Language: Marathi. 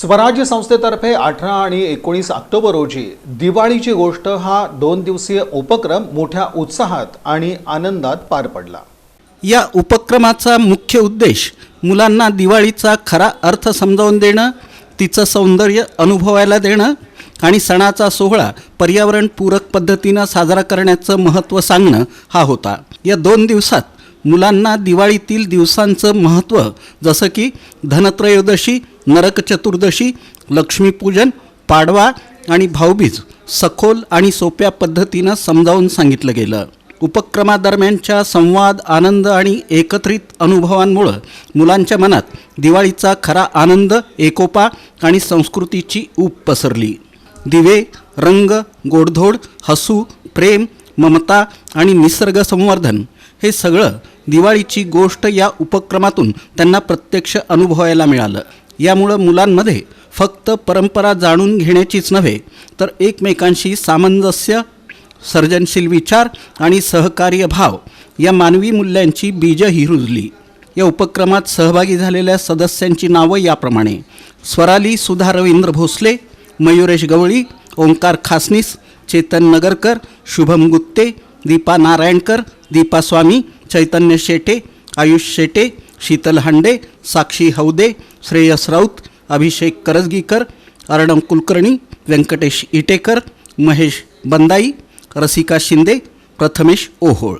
स्वराज्य संस्थेतर्फे अठरा आणि एकोणीस ऑक्टोबर रोजी दिवाळीची गोष्ट हा दोन दिवसीय उपक्रम मोठ्या उत्साहात आणि आनंदात पार पडला. या उपक्रमाचा मुख्य उद्देश मुलांना दिवाळीचा खरा अर्थ समजावून देणं तिचं सौंदर्य अनुभवायला देणं आणि सणाचा सोहळा पर्यावरणपूरक पद्धतीनं साजरा करण्याचं महत्त्व सांगणं हा होता. या दोन दिवसात मुलांना दिवाळीतील दिवसांचं महत्त्व जसं की धनत्रयोदशी नरक चतुर्दशी लक्ष्मीपूजन पाडवा आणि भाऊबीज सखोल आणि सोप्या पद्धतीनं समजावून सांगितलं गेलं. उपक्रमादरम्यानच्या संवाद आनंद आणि एकत्रित अनुभवांमुळं मुलांच्या मनात दिवाळीचा खरा आनंद एकोपा आणि संस्कृतीची ऊप पसरली. दिवे रंग गोडधोड हसू प्रेम ममता आणि निसर्ग संवर्धन हे सगळं दिवाळीची गोष्ट या उपक्रमातून त्यांना प्रत्यक्ष अनुभवायला मिळालं. यामुळं मुलांमध्ये फक्त परंपरा जाणून घेण्याचीच नव्हे तर एकमेकांशी सामंजस्य सर्जनशील विचार आणि सहकार्य भाव या मानवी मूल्यांची बीजही रुजली. या उपक्रमात सहभागी झालेल्या सदस्यांची नावं याप्रमाणे स्वराली सुधा रवींद्र भोसले मयुरेश गवळी ओंकार खासनीस चेतन नगरकर शुभम गुत्ते दीपा नारायणकर दीपा स्वामी चैतन्य शेटे आयुष शेटे शीतल हांडे साक्षी हौदे श्रेयस राऊत अभिषेक करजगीकर अर्णव कुलकर्णी व्यंकटेश इटेकर महेश बंदाई रसिका शिंदे प्रथमेश ओहोळ।